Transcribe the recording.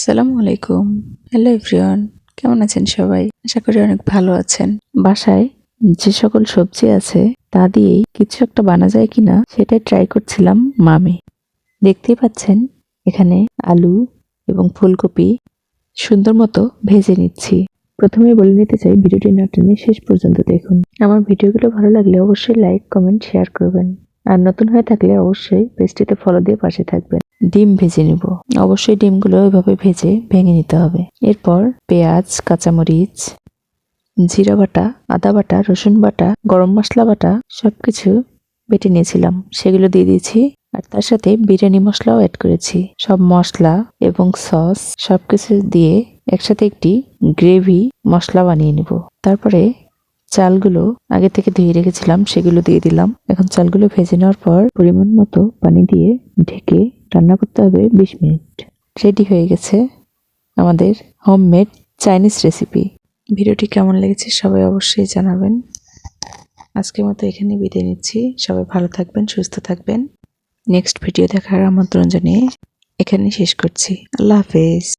আসসালামু আলাইকুম। Hello everyone কেমন আছেন সবাই? আশা করি অনেক ভালো আছেন। বাসায় যে সকল সবজি আছে, তা দিয়েই কিছু একটা বানা যায় কিনা সেটাই ট্রাই করছিলাম মামে। দেখতেই পাচ্ছেন, এখানে আলু এবং ফুলকপি সুন্দর মতো ভেজে নিচ্ছি। প্রথমে বলে নিতে চাই, ভিডিওটি না টেনে শেষ পর্যন্ত দেখুন। আমার ভিডিওগুলো ভালো লাগলে অবশ্যই লাইক কমেন্ট শেয়ার করবেন। আর নতুন হয়ে থাকলে অবশ্যই পেজটিতে ফলো দিয়ে পাশে থাকবেন। ডিম ভেজে নিব। অবশ্যই ডিমগুলো এভাবে ভেজে ভেঙে নিতে হবে। এরপর পেঁয়াজ, কাঁচামরিচ, জিরা বাটা, আদা বাটা, রসুন বাটা, গরম মশলা বাটা সবকিছু বেটে নিয়েছিলাম। সেগুলো দিয়ে দিয়েছি আর তার সাথে বিরিয়ানি মশলাও অ্যাড করেছি। সব মশলা এবং সস সবকিছু দিয়ে একসাথে একটি গ্রেভি মশলা বানিয়ে নিব। তারপরে চালগুলো আগে থেকে ধুয়ে রেখেছিলাম, সেগুলো দিয়ে দিলাম। এখন চালগুলো ভেজে নেওয়ার পর পরিমাণ মতো পানি দিয়ে ঢেকে রান্না করতে হবে বিশ মিনিট। রেডি হয়ে গেছে আমাদের হোমমেড চাইনিজ রেসিপি ভিডিওটি কেমন লেগেছে সবাই অবশ্যই জানাবেন। আজকের মতো এখানে বিদায় নিচ্ছি। সবাই ভালো থাকবেন, সুস্থ থাকবেন। নেক্সট ভিডিও দেখার আমন্ত্রণ জানিয়ে এখানে শেষ করছি। আল্লাহ হাফেজ।